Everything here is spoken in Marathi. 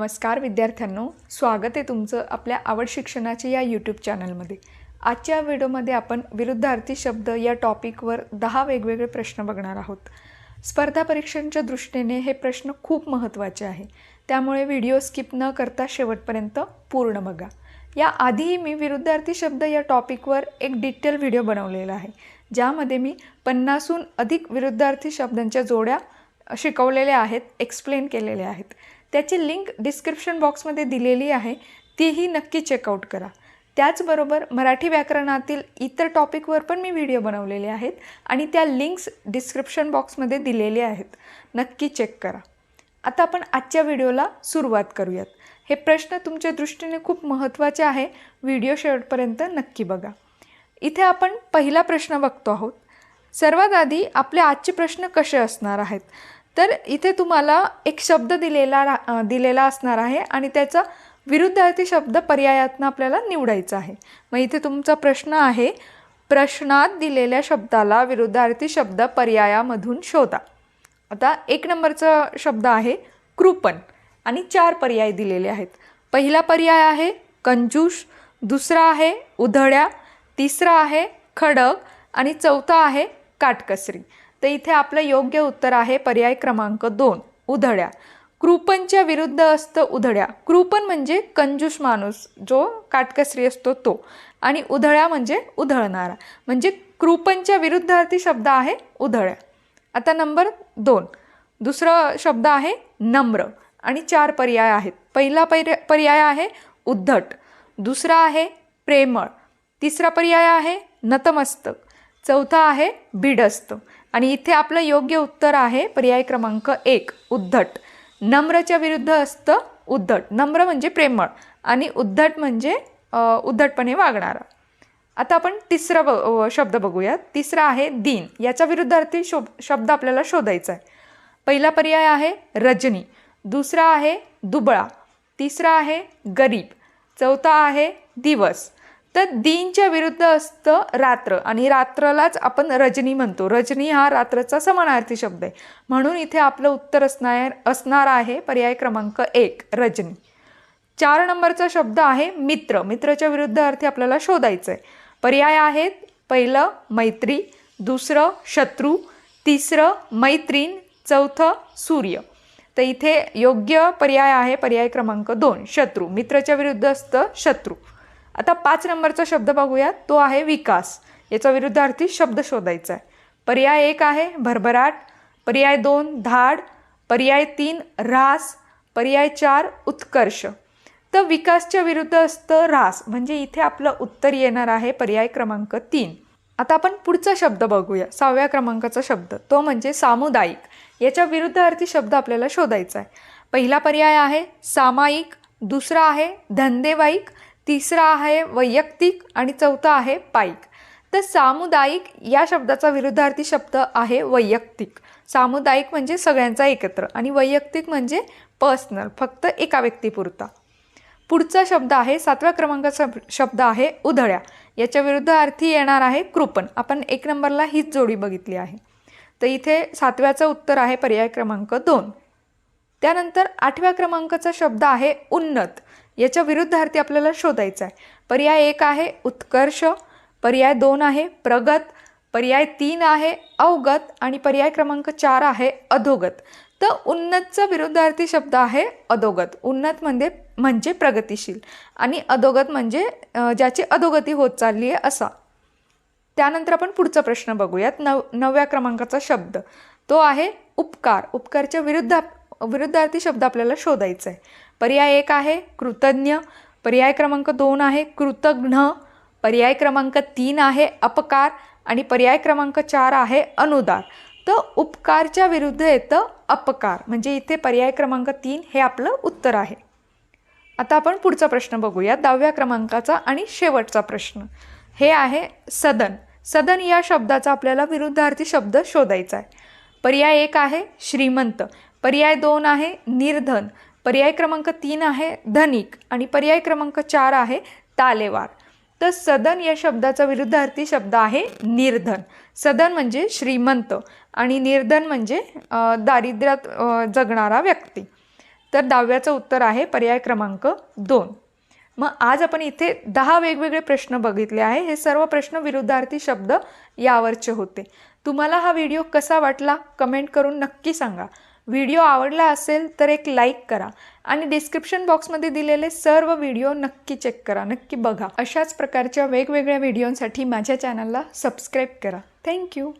नमस्कार विद्यार्थ्यांनो स्वागत आहे तुमचं आपल्या आवड शिक्षणाच्या या यूट्यूब चॅनलमध्ये आजच्या व्हिडिओमध्ये आपण विरुद्धार्थी शब्द या टॉपिकवर दहा वेगवेगळे प्रश्न बघणार आहोत. स्पर्धा परीक्षांच्या दृष्टीने हे प्रश्न खूप महत्त्वाचे आहे. त्यामुळे व्हिडिओ स्किप न करता शेवटपर्यंत पूर्ण बघा. या आधीही मी विरुद्धार्थी शब्द या टॉपिकवर एक डिटेल व्हिडिओ बनवलेला आहे. ज्यामध्ये मी पन्नासहून अधिक विरुद्धार्थी शब्दांच्या जोड्या शिकवलेल्या आहेत एक्सप्लेन केलेल्या आहेत. त्याची लिंक डिस्क्रिप्शन बॉक्समध्ये दिलेली आहे. तीही नक्की चेकआउट करा. त्याचबरोबर मराठी व्याकरणातील इतर टॉपिकवर पण मी व्हिडिओ बनवलेले आहेत आणि त्या लिंक्स डिस्क्रिप्शन बॉक्समध्ये दिलेले आहेत. नक्की चेक करा. आता आपण आजच्या व्हिडिओला सुरुवात करूयात. हे प्रश्न तुमच्या दृष्टीने खूप महत्त्वाचे आहे. व्हिडिओ शेवटपर्यंत नक्की बघा. इथे आपण पहिला प्रश्न बघतो आहोत. सर्वात आधी आपले आजचे प्रश्न कसे असणार आहेत? तर इथे तुम्हाला एक शब्द दिलेला रा दिलेला असणार आहे आणि त्याचा विरुद्धार्थी शब्द पर्यायातनं आपल्याला निवडायचा आहे. मग इथे तुमचा प्रश्न आहे प्रश्नात दिलेल्या शब्दाला विरुद्धार्थी शब्द पर्यायामधून शोधा. आता एक नंबरचा शब्द आहे कृपण आणि चार पर्याय दिलेले आहेत. पहिला पर्याय आहे कंजूष दुसरा आहे उधळ्या तिसरा आहे खडक आणि चौथा आहे काटकसरी. तर इथे आपलं योग्य उत्तर आहे पर्याय क्रमांक दोन उधळ्या. कृपणच्या विरुद्ध असतं उधळ्या. कृपण म्हणजे कंजूष माणूस जो काटकसरी असतो तो. आणि उधळ्या म्हणजे उधळणारा. म्हणजे कृपणच्या विरुद्धार्थी शब्द आहे उधळ्या. आता नंबर दोन. दुसरा शब्द आहे नम्र. आणि चार पर्याय आहेत. पहिला पर्याय पर्याय आहे उद्धट. दुसरा आहे प्रेमळ. तिसरा पर्याय आहे नतमस्तक. चौथा आहे भिडस्त आणि इथे आपलं योग्य उत्तर आहे पर्याय क्रमांक एक उद्धट. नम्रच्या विरुद्ध असतं उद्धट. नम्र म्हणजे प्रेमळ आणि उद्धट म्हणजे उद्धटपणे वागणारा. आता आपण तिसरा ब शब्द बघूयात. तिसरा आहे दीन. याच्या विरुद्धार्थी शो शब्द आपल्याला शोधायचा आहे पहिला पर्याय आहे रजनी. दुसरा आहे दुबळा. तिसरा आहे गरीब. चौथा आहे दिवस. तर दिनच्या विरुद्ध असतं रात्र. आणि रात्रलाच आपण रजनी म्हणतो. रजनी हा रात्रचा समानार्थी शब्द आहे. म्हणून इथे आपलं उत्तर असणार असणार आहे पर्याय क्रमांक एक रजनी. चार नंबरचा शब्द आहे मित्र. मित्रच्या विरुद्ध अर्थी आपल्याला शोधायचं आहे. पर्याय आहेत पहिलं मैत्री दुसरं शत्रू तिसरं मैत्रीण चौथं सूर्य. तर इथे योग्य पर्याय आहे पर्याय क्रमांक दोन शत्रू. मित्राच्या विरुद्ध असतं शत्रू. आता पाच नंबरचा शब्द बघूयात. तो आहे विकास. याचा विरुद्धार्थी शब्द शोधायचा आहे. पर्याय एक आहे भरभराट. पर्याय दोन धाड. पर्याय तीन ऱ्हास. पर्याय चार उत्कर्ष. तर विकासच्या विरुद्ध असतं ऱ्हास. म्हणजे इथे आपलं उत्तर येणार आहे पर्याय क्रमांक तीन. आता आपण पुढचा शब्द बघूया. सहाव्या क्रमांकाचा शब्द. तो म्हणजे सामुदायिक. याच्या विरुद्धार्थी शब्द आपल्याला शोधायचा आहे. पहिला पर्याय आहे सामायिक. दुसरा आहे धंदेवाईक. तिसरा आहे वैयक्तिक आणि चौथा आहे पाईक तर सामुदायिक या शब्दाचा विरुद्धार्थी शब्द आहे वैयक्तिक. सामुदायिक म्हणजे सगळ्यांचा एकत्र आणि वैयक्तिक म्हणजे पर्सनल फक्त एका व्यक्तीपुरता. पुढचा शब्द आहे सातव्या क्रमांकाचा शब्द आहे उधळ्या. याच्या विरुद्ध अर्थी येणार आहे कृपण. आपण एक नंबरला हीच जोडी बघितली आहे. तर इथे सातव्याचं उत्तर आहे पर्याय क्रमांक दोन. त्यानंतर आठव्या क्रमांकाचा शब्द आहे उन्नत. याच्या विरुद्धार्थी आपल्याला शोधायचा आहे पर्याय एक आहे उत्कर्ष पर्याय दोन आहे प्रगत पर्याय तीन आहे अवगत आणि पर्याय क्रमांक चार आहे अधोगत. तर उन्नतचा विरुद्धार्थी शब्द आहे अधोगत. उन्नत म्हणजे म्हणजे प्रगतिशील आणि अधोगत म्हणजे ज्याची अधोगती होत चालली आहे असा. त्यानंतर आपण पुढचा प्रश्न बघूयात. नव नवव्या क्रमांकाचा शब्द. तो आहे उपकार. उपकारच्या विरुद्ध विरुद्धार्थी शब्द आपल्याला शोधायचा आहे. पर्याय एक आहे कृतज्ञ. पर्याय क्रमांक दोन आहे कृतघ्न. पर्याय क्रमांक तीन आहे अपकार. आणि पर्याय क्रमांक चार आहे अनुदार. तर उपकारच्या विरुद्ध येतं अपकार. म्हणजे इथे पर्याय क्रमांक तीन हे आपलं उत्तर आहे. आता आपण पुढचा प्रश्न बघूया दहाव्या क्रमांकाचा आणि शेवटचा प्रश्न. हे आहे सदन. सदन या शब्दाचा आपल्याला विरुद्धार्थी शब्द शोधायचा आहे. पर्याय एक आहे श्रीमंत. पर्याय दोन आहे निर्धन. पर्याय क्रमांक तीन आहे धनिक आणि पर्याय क्रमांक चार आहे तालेवार. तर सदन या शब्दाचा विरुद्धार्थी शब्द आहे निर्धन. सदन म्हणजे श्रीमंत आणि निर्धन म्हणजे दारिद्र्यात जगणारा व्यक्ती. तर दहाव्याचं उत्तर आहे पर्याय क्रमांक दोन. मग आज आपण इथे दहा वेगवेगळे प्रश्न बघितले आहे. हे सर्व प्रश्न विरुद्धार्थी शब्द यावरचे होते. तुम्हाला हा व्हिडिओ कसा वाटला? कमेंट करून नक्की सांगा. व्हिडिओ आवडला असेल तर एक लाईक करा आणि डिस्क्रिप्शन बॉक्समध्ये दिलेले सर्व व्हिडिओ नक्की चेक करा नक्की बघा. अशाच प्रकारच्या वेगवेगळ्या व्हिडिओंसाठी माझ्या चॅनलला सबस्क्राईब करा. थँक्यू.